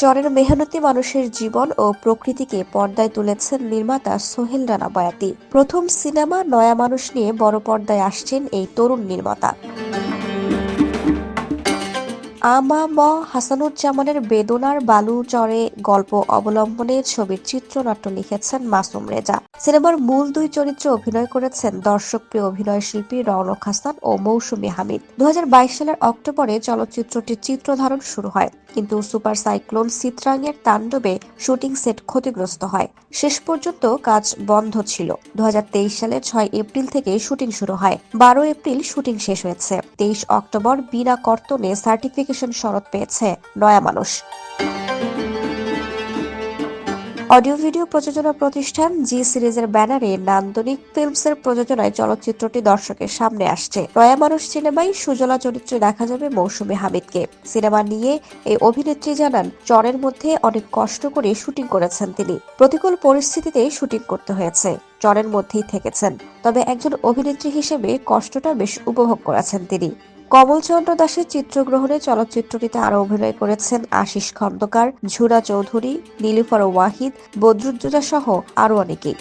চরের মেহনতি মানুষের জীবন ও প্রকৃতিকে পর্দায় তুলেছেন নির্মাতা সোহেল রানা বয়াতি। প্রথম সিনেমা নয়া মানুষ নিয়ে বড় পর্দায় আসছেন এই তরুণ নির্মাতা। আমা ম হাসানুজ্জামানের বেদনার বালু চরে গল্প অবলম্বনে ছবির চিত্রনাট্য লিখেছেন মাসুম রেজা। সিনেমার মূল দুই চরিত্রে অভিনয় করেছেন দর্শকপ্রিয় অভিনয় শিল্পী রওনক হাসান ও মৌসুমী হামিদ। দু হাজার বাইশ সালের অক্টোবরে চলচ্চিত্রটির চিত্র ধারণ শুরু হয়, কিন্তু সুপার সাইক্লোন সিত্রাংয়ের তাণ্ডবে শুটিং সেট ক্ষতিগ্রস্ত হয়। শেষ পর্যন্ত কাজ বন্ধ ছিল। দুহাজার তেইশ সালে ছয় এপ্রিল থেকে শুটিং শুরু হয়। বারো এপ্রিল শুটিং শেষ হয়েছে। তেইশ অক্টোবর বিনা কর্তনে সার্টিফিকেশন সনদ পেয়েছে, নয়া মানুষ। অডিও ভিডিও প্রযোজনা প্রতিষ্ঠান জি সিরিজের ব্যানারে নান্দনিক ফিল্মসের প্রযোজনায় চলচ্চিত্রটি দর্শকের সামনে আসছে। নয়া মানুষ সিনেমায় সুজলা চরিত্রে দেখা যাবে মৌসুমী হামিদকে। সিনেমা নিয়ে এই অভিনেত্রী জানান, চরের মধ্যে অনেক কষ্ট করে শুটিং করেছেন তিনি। প্রতিকূল পরিস্থিতিতে শুটিং করতে হয়েছে। চরের মধ্যেই থেকেছেন। তবে একজন অভিনেত্রী হিসেবে কষ্টটা বেশ উপভোগ করেছেন তিনি। কমলচন্দ্র দাসের চিত্রগ্রহণে চলচ্চিত্রটিতে আরও অভিনয় করেছেন আশিস খন্দকার, ঝুরা চৌধুরী, নীলুফার ওয়াহিদ, বদরুদ্দোজা সহ আরও অনেকেই।